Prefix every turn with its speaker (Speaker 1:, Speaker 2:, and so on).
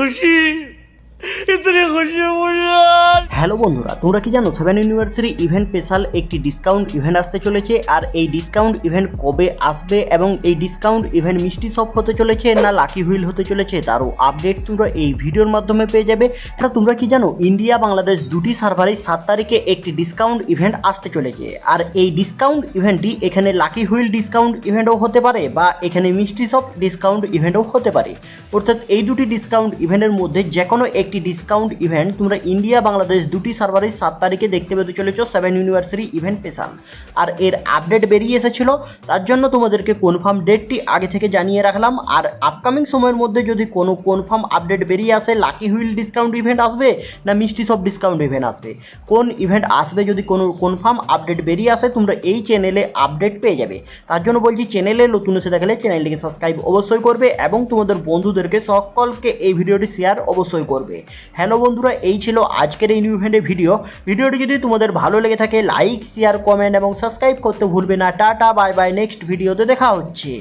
Speaker 1: 可是
Speaker 2: hello বন্ধুরা, তোমরা কি জানো সেভেন ইউনিভার্সিটি ইভেন্ট স্পেশাল একটি ডিসকাউন্ট ইভেন্ট আসতে চলেছে? আর এই ডিসকাউন্ট ইভেন্ট কবে আসবে এবং এই ডিসকাউন্ট ইভেন্ট মিষ্টি শপ হতে চলেছে না লাকি হুইল হতে চলেছে? তারও আপডেট তোমরা এই ভিডিওর মাধ্যমে পেয়ে যাবে। এটা তোমরা কি জানো ইন্ডিয়া বাংলাদেশ দুটি সার্ভারে সাত তারিখে একটি ডিসকাউন্ট ইভেন্ট আসতে চলেছে। আর এই ডিসকাউন্ট ইভেন্টটি এখানে লাকি হুইল ডিসকাউন্ট ইভেন্টও হতে পারে বা এখানে মিষ্টি শপ ডিসকাউন্ট ইভেন্টও হতে পারে। অর্থাৎ এই দুটি ডিসকাউন্ট ইভেন্টের মধ্যে যে কোনো একটি ডিসকাউন্ট ইভেন্ট তোমরা ইন্ডিয়া বাংলাদেশ দুটি সার্ভারে সাত তারিখে দেখতে পেতে চলেছ সেভেন ইউনিভার্সারি ইভেন্ট স্পেশাল আর এর আপডেট বেরিয়ে এসেছিল, তার জন্য তোমাদেরকে কনফার্ম ডেটটি আগে থেকে জানিয়ে রাখলাম। আর আপকামিং সময়ের মধ্যে যদি কোনো কনফার্ম আপডেট বেরিয়ে আসে লাকি হুইল ডিসকাউন্ট ইভেন্ট আসবে না মিষ্টি সব ডিসকাউন্ট ইভেন্ট আসবে? কোন ইভেন্ট আসবে যদি কোনো কনফার্ম আপডেট বেরিয়ে আসে, তোমরা এই চ্যানেলে আপডেট পেয়ে যাবে। তার জন্য বলছি চ্যানেলে নতুন এসে দেখালে চ্যানেলটিকে সাবস্ক্রাইব অবশ্যই করবে এবং তোমাদের বন্ধুদেরকে সকলকে এই ভিডিওটি শেয়ার অবশ্যই করবে। হ্যালো বন্ধুরা, এই ছিল আজকের এই নিউ ইভেন্টের ভিডিও ভিডিওটি যদি তোমাদের ভালো লেগে থাকে লাইক শেয়ার কমেন্ট এবং সাবস্ক্রাইব করতে ভুলবে না। টাটা বাই বাই নেক্সট ভিডিওতে দেখা হচ্ছে।